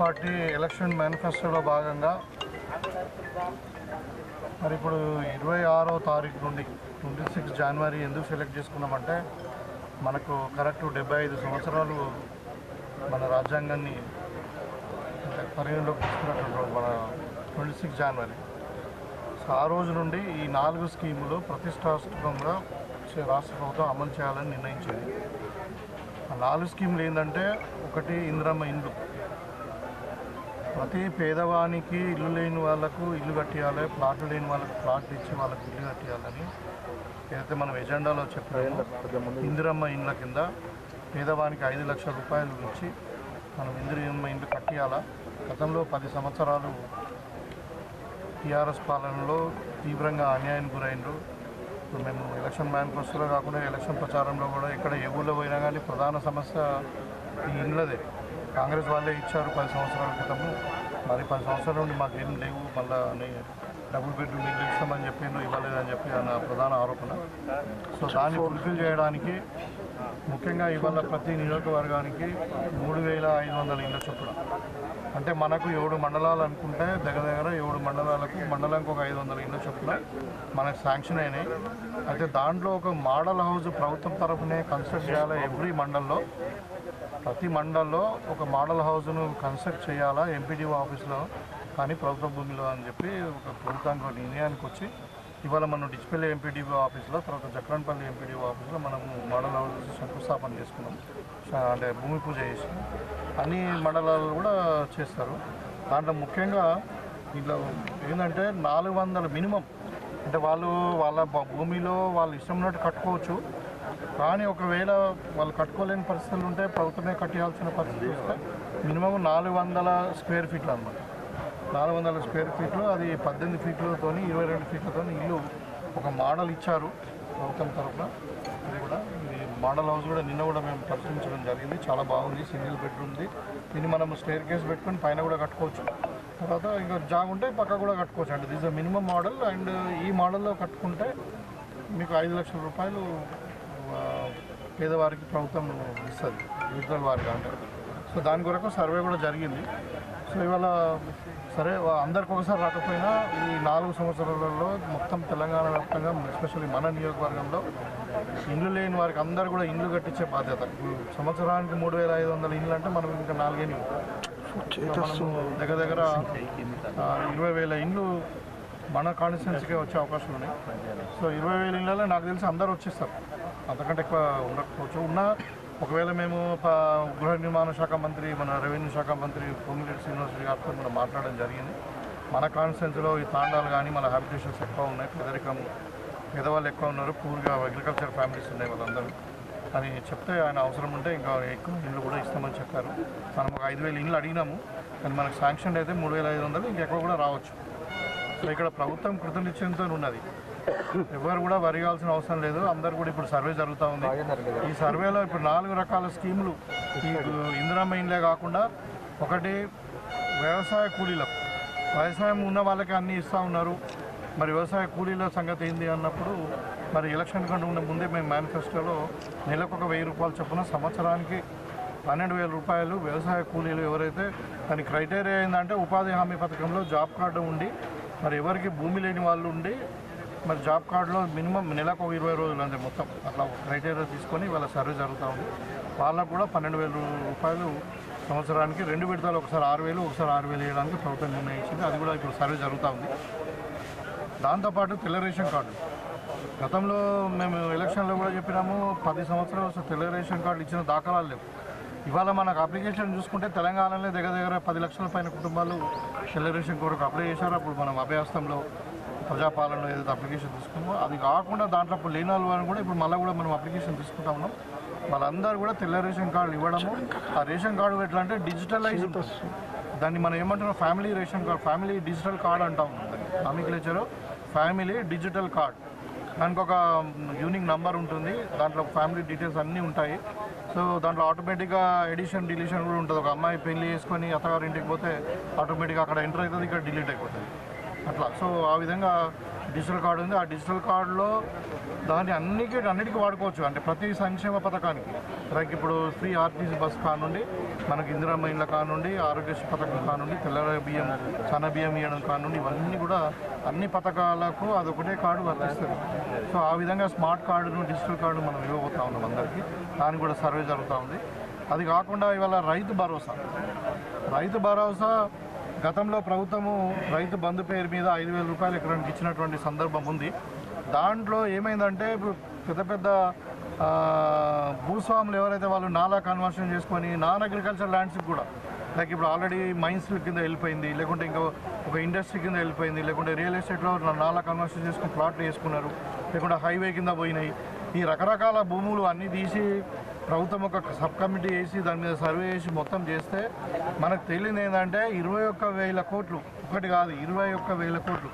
Party election మేనిఫెస్టోలో భాగంగా మరి ఇప్పుడు ఇరవై ఆరో తారీఖు నుండి ట్వంటీ సిక్స్ జనవరి ఎందుకు సెలెక్ట్ చేసుకున్నామంటే మనకు కరెక్ట్ డెబ్బై ఐదు సంవత్సరాలు మన రాజ్యాంగాన్ని అంటే పరిగణలోకి తీసుకున్నటువంటి మన ట్వంటీ సిక్స్ జనవరి సో ఆ రోజు నుండి ఈ నాలుగు స్కీములు ప్రతిష్టాత్మకంగా రాష్ట్ర ప్రభుత్వం అమలు చేయాలని నిర్ణయించింది. ఆ నాలుగు స్కీములు ఏంటంటే ఒకటి ఇందిరమ్మ ఇండ్లు. ప్రతి పేదవానికి ఇల్లు లేని వాళ్ళకు ఇల్లు కట్టియాలి ప్లాట్లు లేని వాళ్ళకు ప్లాట్లు ఇచ్చి వాళ్ళకి ఇల్లు కట్టియాలని ఏదైతే మనం ఎజెండాలో చెప్పామో ఇందిరమ్మ ఇండ్ల కింద పేదవానికి ఐదు లక్షల రూపాయలు ఇచ్చి మనం ఇందిరమ్మ ఇండ్లు కట్టియాలా? గతంలో పది సంవత్సరాలు టీఆర్ఎస్ పాలనలో తీవ్రంగా అన్యాయానికి గురైండ్రు. ఇప్పుడు మేము ఎలక్షన్ మేనిఫెస్టోలో కాకుండా ఎలక్షన్ ప్రచారంలో కూడా ఇక్కడ ఏ ఊళ్ళో పోయినా కానీ ప్రధాన సమస్య ఈ ఇండ్లదే. కాంగ్రెస్ వాళ్ళే ఇచ్చారు పది సంవత్సరాల క్రితము. మరి పది సంవత్సరాల నుండి మాకు ఏం లేవు. మళ్ళీ డబుల్ బెడ్రూమ్ ఇల్లు ఇస్తామని చెప్పిండ్రు ఇవ్వలేదని చెప్పి నా ప్రధాన ఆరోపణ. సో దాన్ని ఫుల్ఫిల్ చేయడానికి ముఖ్యంగా ఇవాళ ప్రతి నియోజకవర్గానికి మూడు వేల ఐదు వందల ఇళ్ళ చొప్పున. అంటే మనకు ఏడు మండలాలు అనుకుంటే దగ్గర దగ్గర ఏడు మండలాలకు మండలానికి ఒక ఐదు వందల ఇళ్ళ చొప్పున మనకు శాంక్షన్ అయినాయి. అయితే దాంట్లో ఒక మోడల్ హౌస్ ప్రభుత్వం తరఫునే కన్స్ట్రక్ట్ చేయాలి? ఎవ్రీ మండల్లో ప్రతి మండల్లో ఒక మోడల్ హౌస్ను కన్స్ట్రక్ట్ చేయాలా ఎంపీడీఓ ఆఫీస్లో కానీ ప్రభుత్వ భూమిలో అని చెప్పి ఒక ప్రభుత్వానికి ఒక నిర్ణయానికి వచ్చి ఇవాళ మనం డిచ్పల్లి ఎంపీడీఓ ఆఫీస్లో తర్వాత జక్రన్పల్లి ఎంపీడీఓ ఆఫీస్లో మనం మోడల్ హౌస్ శంకుస్థాపన చేసుకున్నాం. అంటే భూమి పూజ చేసి అన్ని మండలాలు కూడా చేస్తారు. దాంట్లో ముఖ్యంగా ఇట్లా ఏంటంటే నాలుగు వందల మినిమం అంటే వాళ్ళు వాళ్ళ భూమిలో వాళ్ళు ఇష్టం ఉన్నట్టు కట్టుకోవచ్చు. కానీ ఒకవేళ వాళ్ళు కట్టుకోలేని పరిస్థితులు ఉంటే ప్రభుత్వమే కట్టేయాల్సిన పరిస్థితి వస్తే మినిమం నాలుగు వందల స్క్వేర్ ఫీట్లు అనమాట నాలుగు వందల స్క్వేర్ ఫీట్లు అది పద్దెనిమిది ఫీట్లతో ఇరవై రెండు ఫీట్లతో ఇల్లు ఒక మోడల్ ఇచ్చారు ప్రభుత్వం తరఫున. ఇది కూడా ఇది మోడల్ హౌస్ కూడా నిన్న కూడా మేము పరిశీలించడం జరిగింది. చాలా బాగుంది సింగిల్ బెడ్రూమ్ది దీన్ని మనం స్టేర్ కేస్ పెట్టుకొని పైన కూడా కట్టుకోవచ్చు. తర్వాత ఇంకా జాగ్ ఉంటే పక్క కూడా కట్టుకోవచ్చు. అండి this the minimum model and ఈ మోడల్లో కట్టుకుంటే మీకు ఐదు లక్షల రూపాయలు పేదవారికి ప్రభుత్వం ఇస్తుంది విడుదల వారికి అంటే. సో దాని కొరకు సర్వే కూడా జరిగింది. సో ఇవాళ సరే అందరికి ఒకసారి రాకపోయినా ఈ నాలుగు సంవత్సరాలలో మొత్తం తెలంగాణ వ్యాప్తంగా ఎస్పెషల్లీ మన నియోజకవర్గంలో ఇండ్లు లేని వారికి అందరు కూడా ఇండ్లు కట్టించే బాధ్యత. సంవత్సరానికి మూడు వేల ఐదు వందల ఇండ్లు అంటే మనం ఇంకా నాలుగేళ్ళు దగ్గర దగ్గర ఇరవై వేల ఇండ్లు మన కాన్స్టిట్యున్సీకే వచ్చే అవకాశం ఉన్నాయి. సో ఇరవై వేల ఇళ్ళలో నాకు తెలిసి అందరూ వచ్చేస్తారు. అంతకంటే ఎక్కువ ఉండకపోవచ్చు. ఉన్నా ఒకవేళ మేము ప- గృహ నిర్మాణ శాఖ మంత్రి మన రెవెన్యూ శాఖ మంత్రి పొంగిరెడ్డి శ్రీనివాసరెడ్డి గారితో మనం మాట్లాడడం జరిగింది. మన కాన్స్టిట్యున్సీలో ఈ తాండాలు కానీ మన హ్యాబిటేషన్స్ ఎక్కువ ఉన్నాయి. పేదరికం పేదవాళ్ళు ఎక్కువ ఉన్నారు. పూర్గా అగ్రికల్చర్ ఫ్యామిలీస్ ఉన్నాయి వాళ్ళందరూ. అని చెప్తే ఆయన అవసరం ఉంటే ఇంకా ఎక్కువ ఇండ్లు కూడా ఇస్తామని చెప్పారు. మనం ఒక ఐదు వేల ఇల్లు అడిగినాము. కానీ మనకు శాంక్షన్ అయితే మూడు వేల ఐదు వందలు ఇంకెక్కువ కూడా రావచ్చు. సో ఇక్కడ ప్రభుత్వం కృతనిశ్చయంతో ఉన్నది. ఎవరు కూడా వరిగాల్సిన అవసరం లేదు. అందరు కూడా ఇప్పుడు సర్వే జరుగుతూ ఉంది. ఈ సర్వేలో ఇప్పుడు నాలుగు రకాల స్కీములు ఈ ఇందిరామ్మ ఇండ్లే కాకుండా ఒకటి వ్యవసాయ కూలీలకు. వ్యవసాయం ఉన్న వాళ్ళకి అన్నీ ఇస్తూ ఉన్నారు. మరి వ్యవసాయ కూలీల సంగతి ఏంది అన్నప్పుడు మరి ఎలక్షన్ కంటే ఉన్న ముందే మేము మేనిఫెస్టోలో నెలకు ఒక వెయ్యి రూపాయలు చొప్పున సంవత్సరానికి పన్నెండు వేల రూపాయలు వ్యవసాయ కూలీలు ఎవరైతే దాని క్రైటీరియా ఏంటంటే ఉపాధి హామీ పథకంలో జాబ్ కార్డు ఉండి మరి ఎవరికి భూమి లేని వాళ్ళు ఉండి మరి జాబ్ కార్డులో మినిమం నెలకు ఒక ఇరవై రోజులు అంతే మొత్తం. అట్లా క్రైటీరియా తీసుకొని వాళ్ళ సర్వే జరుగుతూ ఉంది. వాళ్ళకు కూడా పన్నెండు వేల రూపాయలు సంవత్సరానికి రెండు విడతలు ఒకసారి ఆరు వేలు ఒకసారి ఆరు వేలు వేయడానికి ప్రభుత్వం నిర్ణయించింది. అది కూడా ఇప్పుడు సర్వే జరుగుతూ ఉంది. దాంతోపాటు తెల్ల రేషన్ కార్డు. గతంలో మేము ఎలక్షన్లో కూడా చెప్పినాము పది సంవత్సరాలు అసలు తెల్ల రేషన్ కార్డు ఇచ్చిన దాఖలాలు లేవు. ఇవాళ మనకు అప్లికేషన్ చూసుకుంటే తెలంగాణలో దగ్గర దగ్గర పది లక్షల పైన కుటుంబాలు తెల్ల రేషన్ కొరకు అప్లై చేశారు. అప్పుడు మనం అభయహస్తంలో ప్రజాపాలనలో ఏదైతే అప్లికేషన్ తీసుకున్నామో అది కాకుండా దాంట్లో ఇప్పుడు లేని వాళ్ళు కూడా ఇప్పుడు మళ్ళీ కూడా మనం అప్లికేషన్ తీసుకుంటా ఉన్నాం. వాళ్ళందరూ కూడా తెల్ల రేషన్ కార్డు ఇవ్వడము. ఆ రేషన్ కార్డు ఎట్లా అంటే డిజిటలైజ్ దాన్ని మనం ఏమంటున్నాం? Family ration card family digital card అంటాం నామిక్లేచర్ ఫ్యామిలీ డిజిటల్ కార్డ్ దానికి ఒక యూనిక్ నంబర్ ఉంటుంది. దాంట్లో ఫ్యామిలీ డీటెయిల్స్ అన్నీ ఉంటాయి. సో దాంట్లో ఆటోమేటిక్గా ఎడిషన్ డిలీషన్ కూడా ఉంటుంది. ఒక అమ్మాయి పెళ్ళి చేసుకొని అత్తగారి ఇంటికి పోతే ఆటోమేటిక్గా అక్కడ ఎంటర్ అవుతుంది ఇక్కడ డిలీట్ అయిపోతుంది. అట్లా. సో ఆ విధంగా డిజిటల్ కార్డు ఉంది. ఆ డిజిటల్ కార్డులో దాన్ని అన్నికి అన్నిటికీ వాడుకోవచ్చు. అంటే ప్రతి సంక్షేమ పథకానికి. లైక్ ఇప్పుడు ఫ్రీ ఆర్టీసీ బస్ కానుండి మనకి ఇందిరా మహిళ కానుండి ఆరోగ్యశ్రీ పథకం కానుండి తెల్ల బియ్యం చన బియ్యం ఇవ్వడం కానుండి ఇవన్నీ కూడా అన్ని పథకాలకు అదొకటే కార్డు వర్తిస్తుంది. సో ఆ విధంగా స్మార్ట్ కార్డును డిజిటల్ కార్డు మనం ఇవ్వబోతా ఉన్నాం అందరికీ. దానికి కూడా సర్వే జరుగుతూ ఉంది. అది కాకుండా ఇవాళ రైతు భరోసా. రైతు భరోసా గతంలో ప్రభుత్వము రైతు బంధు పేరు మీద ఐదు వేల రూపాయలు ఎకరానికి ఇచ్చినటువంటి సందర్భం ఉంది. దాంట్లో ఏమైందంటే ఇప్పుడు పెద్ద పెద్ద భూస్వాములు ఎవరైతే వాళ్ళు నాలా కన్వర్షన్ చేసుకొని నాన్ అగ్రికల్చర్ ల్యాండ్స్కి కూడా లైక్ ఇప్పుడు ఆల్రెడీ మైన్స్ కింద వెళ్ళిపోయింది లేకుంటే ఇంకా ఒక ఇండస్ట్రీ కింద వెళ్ళిపోయింది లేకుంటే రియల్ ఎస్టేట్లో నాలా కన్వర్షన్ చేసుకుని ప్లాట్లు వేసుకున్నారు లేకుంటే హైవే కింద పోయినాయి. ఈ రకరకాల భూములు అన్నీ తీసి ప్రభుత్వం ఒక సబ్ కమిటీ వేసి దాని మీద సర్వే చేసి మొత్తం చేస్తే మనకు తెలియదు ఏంటంటే ఇరవై ఒక్క వేల కోట్లు ఒకటి కాదు ఇరవై ఒక్క వేల కోట్లు.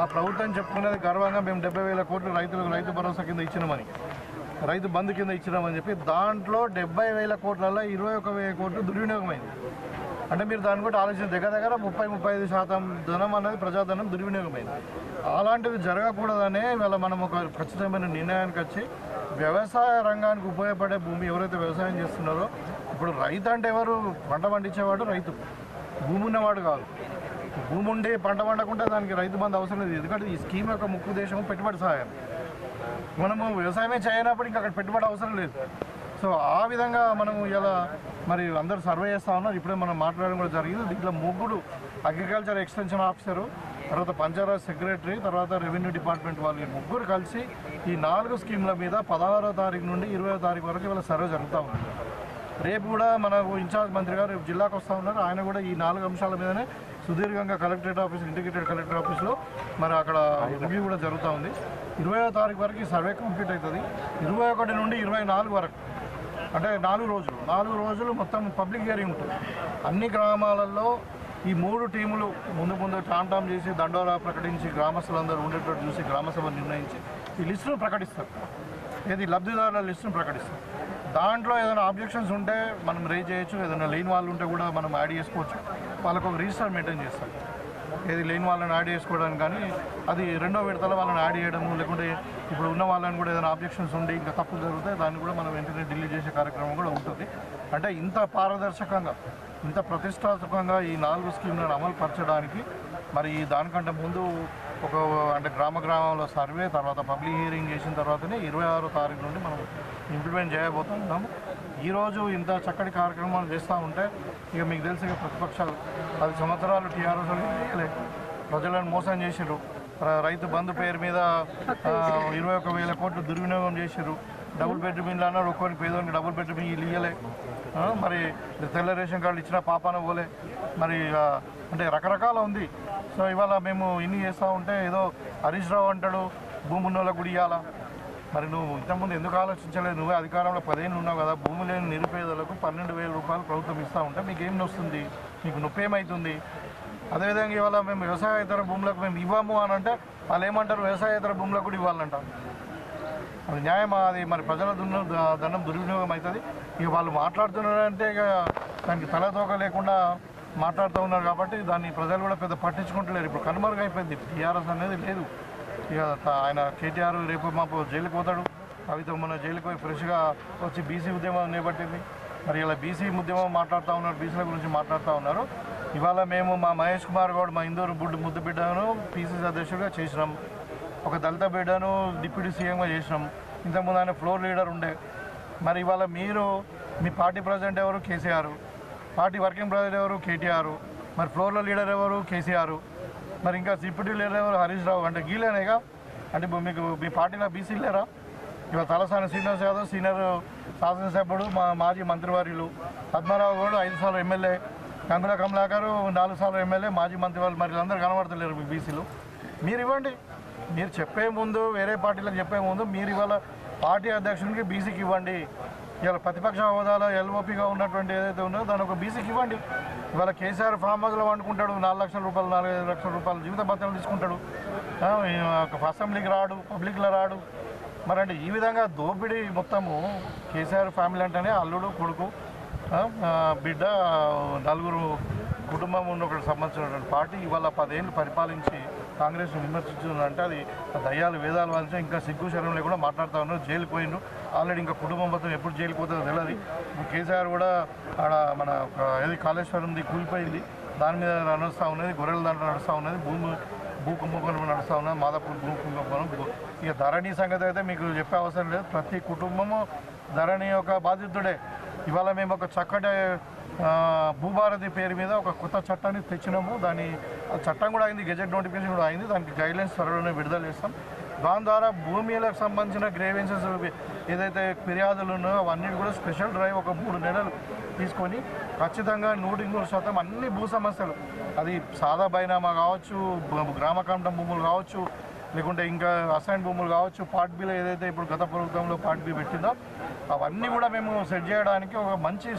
ఆ ప్రభుత్వం చెప్పుకునేది గర్వంగా మేము డెబ్బై వేల కోట్లు రైతులకు రైతు భరోసా కింద ఇచ్చినామని. రైతు బంధు కింద ఇచ్చినామని చెప్పి దాంట్లో డెబ్బై వేల కోట్లలో ఇరవై ఒక వేల కోట్లు దుర్వినియోగమైంది. అంటే మీరు దాన్ని కూడా ఆలోచన దగ్గర దగ్గర ముప్పై ముప్పై ఐదు శాతం ధనం అనేది ప్రజాధనం దుర్వినియోగమైంది. అలాంటివి జరగకూడదనే ఇవాళ మనం ఒక ఖచ్చితమైన నిర్ణయానికి వచ్చి వ్యవసాయ రంగానికి ఉపయోగపడే భూమి ఎవరైతే వ్యవసాయం చేస్తున్నారో ఇప్పుడు రైతు అంటే ఎవరు? పంట పండించేవాడు రైతు. భూమి ఉన్నవాడు కాదు. భూమి ఉండి పంట పండకుండా దానికి రైతు బంధు అవసరం లేదు. ఎందుకంటే ఈ స్కీమ్ యొక్క ముఖ్య ఉద్దేశం పెట్టుబడి సహాయం. మనము వ్యవసాయమే చేయనప్పుడు ఇంకా అక్కడ పెట్టుబడి అవసరం లేదు. సో ఆ విధంగా మనము ఇలా మరి అందరు సర్వే చేస్తా ఉన్నారు. ఇప్పుడే మనం మాట్లాడడం కూడా జరిగింది. దీంట్లో ముగ్గురు అగ్రికల్చర్ ఎక్స్టెన్షన్ ఆఫీసరు తర్వాత పంచాయత్ సెక్రటరీ తర్వాత రెవెన్యూ డిపార్ట్మెంట్ వాళ్ళు ముగ్గురు కలిసి ఈ నాలుగు స్కీమ్ల మీద పదహారో తారీఖు నుండి ఇరవై తారీఖు వరకు ఇవాళ సర్వే జరుగుతూ ఉంది రేపు కూడా మనకు ఇన్ఛార్జ్ మంత్రి గారు రేపు జిల్లాకు వస్తూ ఉన్నారు. ఆయన కూడా ఈ నాలుగు అంశాల మీదనే సుదీర్ఘంగా కలెక్టరేట్ ఆఫీస్ ఇంటిగ్రేటెడ్ కలెక్టర్ ఆఫీస్లో మరి అక్కడ రివ్యూ కూడా జరుగుతూ ఉంది. ఇరవై తారీఖు వరకు ఈ సర్వే కంప్లీట్ అవుతుంది. ఇరవై ఒకటి నుండి ఇరవై నాలుగు వరకు అంటే నాలుగు రోజులు నాలుగు రోజులు మొత్తం పబ్లిక్ హియరింగ్ ఉంటుంది. అన్ని గ్రామాలలో ఈ మూడు టీములు ముందు ముందు టామ్ టామ్ చేసి దండోరా ప్రకటించి గ్రామస్తులందరూ ఉండేటట్టు చూసి గ్రామసభ నిర్ణయించి ఈ లిస్టును ప్రకటిస్తారు. ఏది లబ్ధిదారుల లిస్టును ప్రకటిస్తారు. దాంట్లో ఏదైనా ఆబ్జెక్షన్స్ ఉంటే మనం రేజ్ చేయొచ్చు ఏదైనా లేని వాళ్ళు ఉంటే కూడా మనం యాడ్ చేసుకోవచ్చు. వాళ్ళకు ఒక రిజిస్టర్ మెయింటైన్ చేస్తారు. ఏది లేని వాళ్ళని యాడ్ చేసుకోవడానికి కానీ అది రెండో విడతల వాళ్ళని యాడ్ చేయడము లేకుంటే ఇప్పుడు ఉన్న వాళ్ళని కూడా ఏదైనా ఆబ్జెక్షన్స్ ఉండి ఇంకా తప్పులు జరిగితే దాన్ని కూడా మనం వెంటనే డిలీట్ చేసే కార్యక్రమం కూడా ఉంటుంది. అంటే ఇంత పారదర్శకంగా ఇంత ప్రతిష్టాత్మకంగా ఈ నాలుగు స్కీమ్లను అమలు పరచడానికి మరి దానికంటే ముందు ఒక అంటే గ్రామ గ్రామంలో సర్వే తర్వాత పబ్లిక్ హియరింగ్ చేసిన తర్వాతనే ఇరవై ఆరో తారీఖు నుండి మనం ఇంప్లిమెంట్ చేయబోతున్నాము ఈరోజు ఇంత చక్కటి కార్యక్రమాలు చేస్తూ ఉంటే ఇక మీకు తెలిసి ఇక ప్రతిపక్షాలు. పది సంవత్సరాలు టీఆర్ఎస్ ప్రజలను మోసం చేసిర్రు. రైతు బంధు పేరు మీద ఇరవై ఒక వేల కోట్లు దుర్వినియోగం చేసిర్రు. డబుల్ బెడ్రూమ్ ఇల్లు అన్నారు ఒక్కొక్కరికి పేదోనికి డబుల్ బెడ్రూమ్ ఇల్లు ఇయ్యలే. మరి తెల్ల రేషన్ కార్డు ఇచ్చిన పాపాన పోలే. మరి అంటే రకరకాల ఉంది. సో ఇవాళ మేము ఇన్ని చేస్తూ ఉంటే ఏదో హరీష్ రావు అంటాడు భూమి గుడి ఇవ్వాలా మరి నువ్వు ఇంతకుముందు ఎందుకు ఆలోచించలేదు? నువ్వే అధికారంలో పదిహేను ఉన్నావు కదా భూమి లేని నిరుపేదలకు పన్నెండు వేల రూపాయలు ప్రభుత్వం ఇస్తూ ఉంటే మీకు ఏం నొస్తుంది? మీకు నొప్పి ఏమవుతుంది అదేవిధంగా ఇవాళ మేము వ్యవసాయేతర భూములకు మేము ఇవ్వము అని అంటే వాళ్ళు ఏమంటారు? వ్యవసాయేతర భూములకు కూడా ఇవ్వాలంటారు అది న్యాయం అది మరి ప్రజల దున్న దండం దుర్వినియోగం అవుతుంది. ఇక వాళ్ళు మాట్లాడుతున్నారంటే ఇక దానికి తలతోక లేకుండా మాట్లాడుతూ ఉన్నారు కాబట్టి దాన్ని ప్రజలు కూడా పెద్ద పట్టించుకుంటలేరు. ఇప్పుడు కనుమరుగు అయిపోయింది. టీఆర్ఎస్ అనేది లేదు. ఇక ఆయన కేటీఆర్ రేపు మాపు జైలుకి పోతాడు. కవిత మన జైలుకి పోయి ఫ్రెష్గా వచ్చి బీసీ ఉద్యమం నిలబట్టింది మరి ఇలా బీసీ ఉద్యమం మాట్లాడుతూ ఉన్నారు బీసీల గురించి మాట్లాడుతూ ఉన్నారు. ఇవాళ మేము మా మహేష్ కుమార్ గౌడ్ మా ఇందూరు బుడ్డు ముద్దు బిడ్డను పీసీసీ అధ్యక్షుడిగా చేసినాం. ఒక దళిత బిడ్డను డిప్యూటీ సీఎంగా చేసినాం. ఇంతకుముందు ఆయన ఫ్లోర్ లీడర్ ఉండే. మరి ఇవాళ మీరు మీ పార్టీ ప్రెసిడెంట్ ఎవరు? కేసీఆర్. పార్టీ వర్కింగ్ బ్రదర్ ఎవరు? కేటీఆర్. మరి ఫ్లోర్లో లీడర్ ఎవరు? కేసీఆర్. మరి ఇంకా డిప్యూటీ లీడర్ ఎవరు? హరీష్ రావు. అంటే గీలేనేగా? అంటే మీకు మీ పార్టీలో బీసీ లేరా? ఇవాళ తలసాని శ్రీనివాస్ యాదవ్ సీనియర్ శాసనసభ్యుడు మా మాజీ మంత్రివర్యులు. పద్మారావు గౌడ్ ఐదు సార్లు ఎమ్మెల్యే. కంగుల కమలాకర్ నాలుగు సార్లు ఎమ్మెల్యే. మాజీ మంత్రివర్యులు మరి అందరూ కనబడతలేరు మీ బీసీలు. మీరు ఇవ్వండి. మీరు చెప్పే ముందు వేరే పార్టీలకు చెప్పే ముందు మీరు ఇవాళ పార్టీ అధ్యక్షునికి బీసీకి ఇవ్వండి. ఇవాళ ప్రతిపక్ష హోదాలో ఎల్ఓపిగా ఉన్నటువంటి ఏదైతే ఉందో దాని ఒక బీసీకి ఇవ్వండి. ఇవాళ కేసీఆర్ ఫామ్ హౌస్లో వండుకుంటాడు నాలుగు లక్షల రూపాయలు నాలుగు ఐదు లక్షల రూపాయలు జీవిత భద్రతలు తీసుకుంటాడు. ఒక అసెంబ్లీకి రాడు పబ్లిక్లో రాడు. మరి అంటే ఈ విధంగా దోపిడీ మొత్తము కేసీఆర్ ఫ్యామిలీ అంటేనే అల్లుడు కొడుకు బిడ్డ నలుగురు కుటుంబం ఉన్న ఒకటి సంబంధించినటువంటి పార్టీ ఇవాళ పదేళ్ళు పరిపాలించి కాంగ్రెస్ విమర్శించారంటే అది దయ్యాలు వేదాలు వాల్చి ఇంకా సిగ్గు శరం లేకుండా మాట్లాడుతూ ఉన్నారు. జైలుకి ఆల్రెడీ ఇంకా కుటుంబం మొత్తం ఎప్పుడు జైలుకి పోతుందో తెలియదు కేసీఆర్ కూడా ఆడ మన ఒక ఏది కాళేశ్వరంది కూలిపోయింది. దాని మీద నడుస్తూ ఉన్నది గొర్రెల దాంట్లో నడుస్తూ ఉన్నది భూమి భూ కుంభకోణం నడుస్తూ ఉన్నది మాదాపూర్ భూ కుంభకోణం ఇక ధరణి సంగతి అయితే మీకు చెప్పే అవసరం లేదు. ప్రతి కుటుంబము ధరణి యొక్క బాధితుడే. ఇవాళ మేము ఒక చక్కటి భూభారతి పేరు మీద ఒక కొత్త చట్టాన్ని తెచ్చినాము. దాని ఆ చట్టం కూడా అయింది గెజెట్ నోటిఫికేషన్ కూడా అయింది. దానికి గైడ్లైన్స్ త్వరలోనే విడుదల చేస్తాం. దాని ద్వారా భూమిలకు సంబంధించిన గ్రేవెన్సెస్ ఏదైతే ఫిర్యాదులు ఉన్నాయో అవన్నీ కూడా స్పెషల్ డ్రైవ్ ఒక మూడు నెలలు తీసుకొని ఖచ్చితంగా నూటికి నూరు శాతం అన్ని భూ సమస్యలు అది సాదా బైనామా కావచ్చు బ- గ్రామకాండం భూములు కావచ్చు లేకుంటే ఇంకా అసైన్ భూములు కావచ్చు పార్ట్ బిలో ఏదైతే ఇప్పుడు గత ప్రభుత్వంలో పార్ట్ బి పెట్టిందో అవన్నీ కూడా మేము సెట్ చేయడానికి ఒక మంచి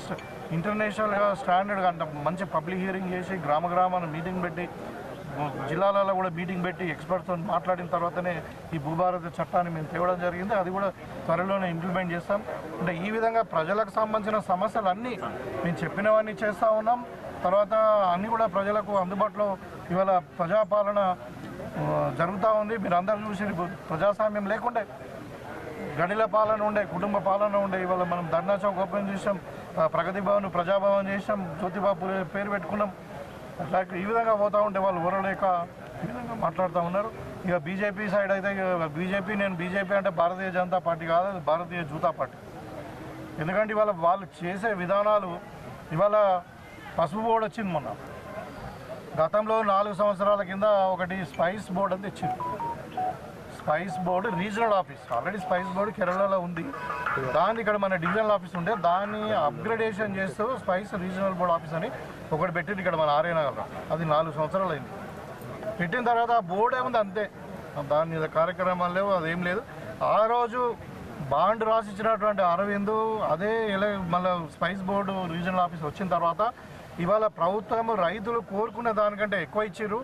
ఇంటర్నేషనల్గా స్టాండర్డ్గా అంత మంచి పబ్లిక్ హియరింగ్ చేసి గ్రామ గ్రామాన్ని మీటింగ్ పెట్టి జిల్లాలలో కూడా మీటింగ్ పెట్టి ఎక్స్పర్ట్స్తో మాట్లాడిన తర్వాతనే ఈ భూభారత చట్టాన్ని మేము తేవడం జరిగింది. అది కూడా త్వరలోనే ఇంప్లిమెంట్ చేస్తాం. అంటే ఈ విధంగా ప్రజలకు సంబంధించిన సమస్యలు అన్నీ మేము చెప్పినవన్నీ చేస్తూ ఉన్నాం. తర్వాత అన్నీ కూడా ప్రజలకు అందుబాటులో ఇవాళ ప్రజాపాలన జరుగుతూ ఉంది. మీరు అందరూ చూసి ప్రజాస్వామ్యం లేకుండే గడిల పాలన ఉండే కుటుంబ పాలన ఉండే ఇవాళ మనం ధర్నా చౌక్ ఓపెన్ చేసాం ప్రగతి భవన్ ప్రజాభవన్ చేసాం జ్యోతిబాబు పేరు పెట్టుకున్నాం. అట్లా ఈ విధంగా పోతూ ఉంటే వాళ్ళు ఊరలేక ఈ విధంగా మాట్లాడుతూ ఉన్నారు. ఇక బీజేపీ సైడ్ అయితే బీజేపీ నేను బీజేపీ అంటే భారతీయ జనతా పార్టీ కాదు భారతీయ జూతా పార్టీ. ఎందుకంటే ఇవాళ వాళ్ళు చేసే విధానాలు ఇవాళ పసుపు బోర్డు వచ్చింది మొన్న. గతంలో నాలుగు సంవత్సరాల కింద ఒకటి స్పైస్ బోర్డు అని తెచ్చింది spice board regional office. Already spice board కేరళలో ఉంది. దాన్ని ఇక్కడ మన డివిజనల్ ఆఫీస్ ఉంటే దాన్ని అప్గ్రేడేషన్ చేస్తూ స్పైస్ రీజనల్ బోర్డు ఆఫీస్ అని ఒకటి పెట్టింది ఇక్కడ మన ఆర్యనగర్లో. అది నాలుగు సంవత్సరాలు అయింది. పెట్టిన తర్వాత ఆ బోర్డు ఏముంది అంతే. దాని మీద కార్యక్రమాలు లేవు అదేం లేదు. ఆ రోజు బాండ్ రాసిచ్చినటువంటి అరవింద్ అదే ఇలా మళ్ళీ స్పైస్ బోర్డు రీజనల్ ఆఫీస్ వచ్చిన తర్వాత ఇవాళ ప్రభుత్వం రైతులు కోరుకున్న దానికంటే ఎక్కువ ఇచ్చారు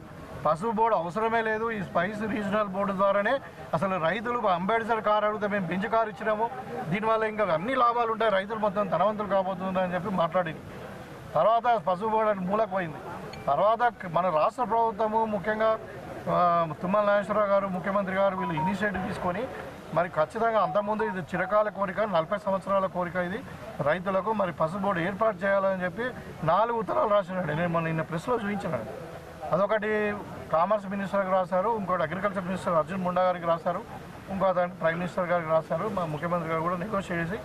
పసుపు బోర్డు అవసరమే లేదు. ఈ స్పైస్ రీజనల్ బోర్డు ద్వారానే అసలు రైతులు అంబేద్కర్ కారు అడిగితే మేము బెంచ్ కారు ఇచ్చినాము. దీనివల్ల ఇంకా అన్ని లాభాలు ఉంటాయి. రైతులు మొత్తం ధనవంతులు కాబోతుందని చెప్పి మాట్లాడింది. తర్వాత పసుపు బోర్డు అని మూలకు పోయింది. తర్వాత మన రాష్ట్ర ప్రభుత్వము ముఖ్యంగా తుమ్మల నాగేశ్వరరావు గారు ముఖ్యమంత్రి గారు వీళ్ళు ఇనిషియేటివ్ తీసుకొని మరి ఖచ్చితంగా అంతకుముందు ఇది చిరకాల కోరిక నలభై సంవత్సరాల కోరిక ఇది. రైతులకు మరి పసుపు బోర్డు ఏర్పాటు చేయాలని చెప్పి నాలుగు ఉత్తరాలు రాసినాడు. నేను మొన్న నిన్న ప్రెస్లో చూపించినాడు అదొకటి కామర్స్ మినిస్టర్కి రాశారు ఇంకోటి అగ్రికల్చర్ మినిస్టర్ అర్జున్ ముండా గారికి రాశారు ఇంకో దాన్ని ప్రైమ్ మినిస్టర్ గారికి రాశారు మా ముఖ్యమంత్రి గారు కూడా నెగోషియేట్ చేసి.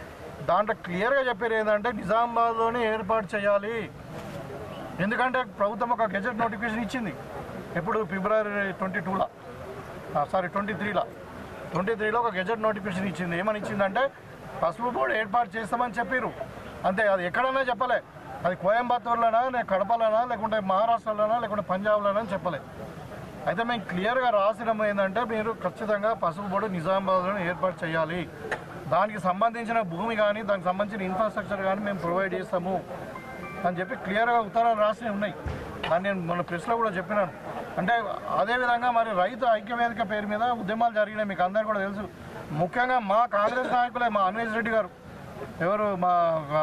దాంట్లో క్లియర్గా చెప్పారు ఏంటంటే నిజామాబాద్లోనే ఏర్పాటు చేయాలి. ఎందుకంటే ప్రభుత్వం ఒక గెజెట్ నోటిఫికేషన్ ఇచ్చింది. ఎప్పుడు? ఫిబ్రవరి ట్వంటీ టూలో. సారీ ట్వంటీ త్రీలో. ట్వంటీ త్రీలో ఒక గెజెట్ నోటిఫికేషన్ ఇచ్చింది. ఏమని ఇచ్చిందంటే పసుపు బోర్డు ఏర్పాటు చేస్తామని చెప్పారు అంతే అది ఎక్కడైనా చెప్పలే. అది కోయంబత్తూర్లోనా లేక కడపలోనా లేకుంటే మహారాష్ట్రలోనా లేకుంటే పంజాబ్లోనా అని చెప్పలేదు. అయితే మేము క్లియర్గా రాసినాం ఏంటంటే మీరు ఖచ్చితంగా పసుపు బోర్డు నిజామాబాద్లో ఏర్పాటు చేయాలి. దానికి సంబంధించిన భూమి కానీ దానికి సంబంధించిన ఇన్ఫ్రాస్ట్రక్చర్ కానీ మేము ప్రొవైడ్ చేస్తాము అని చెప్పి క్లియర్గా ఉత్తరాలు రాసి ఉన్నాయి. దాన్ని నేను మొన్న ప్రెస్లో కూడా చెప్పినాను. అంటే అదేవిధంగా మరి రైతు ఐక్యవేదిక పేరు మీద ఉద్యమాలు జరిగినాయి మీకు అందరికీ కూడా తెలుసు. ముఖ్యంగా మా కాంగ్రెస్ నాయకులే మా అన్వేష్ రెడ్డి గారు. ఎవరు మా ఆ,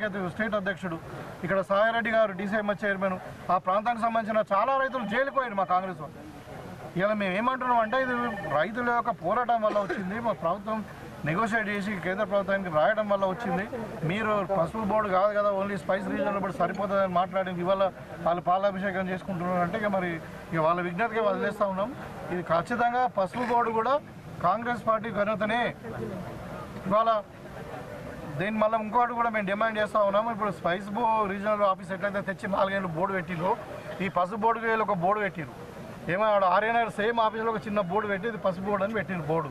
కేతు స్టేట్ అధ్యక్షుడు. ఇక్కడ సాయిరెడ్డి గారు డీసీఎంఎస్ చైర్మన్. ఆ ప్రాంతానికి సంబంధించిన చాలా రైతులు జైలుకు పోయారు మా కాంగ్రెస్ వాళ్ళు. ఇలా మేము ఏమంటున్నాం అంటే ఇది రైతుల యొక్క పోరాటం వల్ల వచ్చింది. మా ప్రభుత్వం నెగోషియేట్ చేసి కేంద్ర ప్రభుత్వానికి రాయడం వల్ల వచ్చింది. మీరు పసుపు బోర్డు కాదు కదా ఓన్లీ స్పైస్ రీజన్లో కూడా సరిపోతుందని మాట్లాడింది ఇవాళ వాళ్ళు పాలాభిషేకం చేసుకుంటున్నారు అంటే ఇక మరి ఇక వాళ్ళ విజ్ఞతగా వదిలేస్తూ ఉన్నాం. ఇది ఖచ్చితంగా పసుపు బోర్డు కూడా కాంగ్రెస్ పార్టీ ఘనతనే. ఇవాళ దీని మళ్ళీ ఇంకోటి కూడా మేము డిమాండ్ చేస్తూ ఉన్నాము. ఇప్పుడు స్పైస్ బో రీజనల్ ఆఫీస్ ఎట్లయితే తెచ్చి నాలుగేళ్ళు బోర్డు పెట్టిండ్రు ఈ పసుపు బోర్డుకి ఒక బోర్డు పెట్టిరు ఏమో ఆడ సేమ్ ఆఫీస్లో ఒక చిన్న బోర్డు పెట్టి ఇది పసుపు బోర్డు అని పెట్టిండ్రు బోర్డు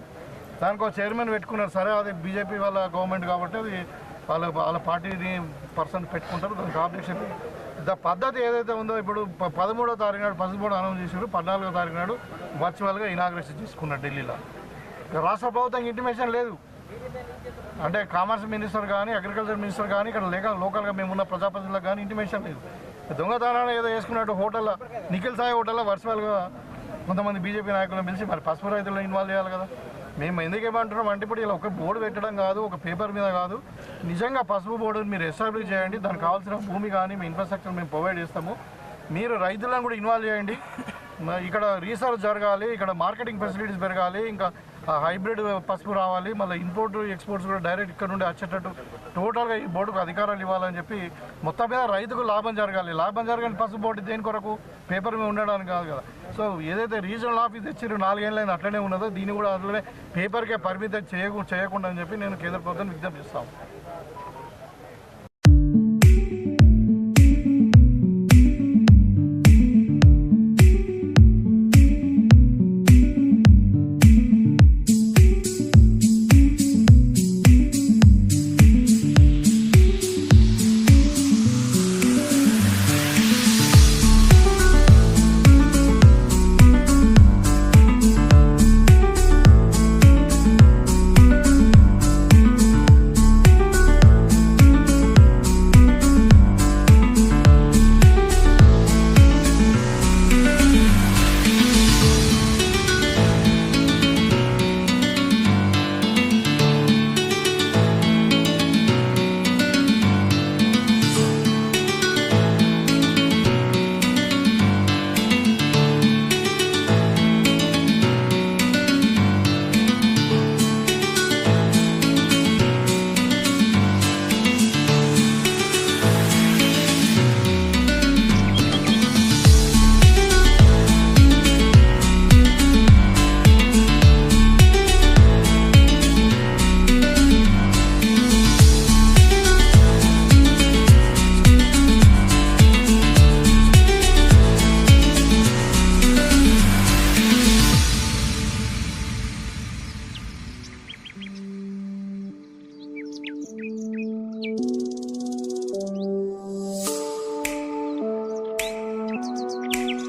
దానికి ఒక చైర్మన్ పెట్టుకున్నారు. సరే అది బీజేపీ వాళ్ళ గవర్నమెంట్ కాబట్టి అది వాళ్ళ వాళ్ళ పార్టీని పర్సన్ పెట్టుకుంటారు. దానికి ఆబ్జెక్షన్ ద పద్ధతి ఏదైతే ఉందో ఇప్పుడు పదమూడో తారీఖు నాడు పసుపు బోర్డు అనౌన్స్ చేశారు పద్నాలుగో తారీఖు నాడు వర్చువల్గా ఇనాగ్రేషన్ చేసుకున్నారు ఢిల్లీలో. రాష్ట్ర ప్రభుత్వం ఇంటిమేషన్ లేదు. అంటే కామర్స్ మినిస్టర్ కానీ అగ్రికల్చర్ మినిస్టర్ కానీ ఇక్కడ లేక లోకల్గా మేమున్న ప్రజాప్రతినిధులకు కానీ ఇంటిమేషన్ లేదు. దొంగతనాలు ఏదో వేసుకున్నట్టు హోటల్లో నిఖిల్ సాయి హోటల్లో వర్చువల్గా కొంతమంది బీజేపీ నాయకులను పిలిచి మరి పసుపు రైతులను ఇన్వాల్వ్ చేయాలి కదా. మేము ఎందుకు ఏమంటున్నాం అంటే ఇప్పుడు ఇలా ఒక బోర్డు పెట్టడం కాదు ఒక పేపర్ మీద కాదు. నిజంగా పసుపు బోర్డుని మీరు ఎస్టాబ్లిష్ చేయండి దానికి కావాల్సిన భూమి కానీ మీ ఇన్ఫ్రాస్ట్రక్చర్ మేము ప్రొవైడ్ చేస్తాము. మీరు రైతులను కూడా ఇన్వాల్వ్ చేయండి. ఇక్కడ రీసెర్చ్ జరగాలి ఇక్కడ మార్కెటింగ్ ఫెసిలిటీస్ పెరగాలి ఇంకా హైబ్రిడ్ పసుపు రావాలి మళ్ళీ ఇంపోర్ట్ ఎక్స్పోర్ట్స్ కూడా డైరెక్ట్ ఇక్కడ నుండి వచ్చేటట్టు టోటల్గా ఈ బోర్డుకు అధికారాలు ఇవ్వాలని చెప్పి మొత్తం మీద రైతుకు లాభం జరగాలి. లాభం జరగని పసుపు బోర్డు దేని కొరకు? పేపర్ మీద ఉండడానికి కాదు కదా. సో ఏదైతే రీజనల్ ఆఫీస్ ఇచ్చారు నాలుగేళ్ళైనా అట్లనే ఉన్నదో దీన్ని కూడా అట్లనే పేపర్కే పరిమితం చేయకు చేయకుండా అని చెప్పి నేను కేంద్ర ప్రభుత్వం విజ్ఞప్తి చేస్తాను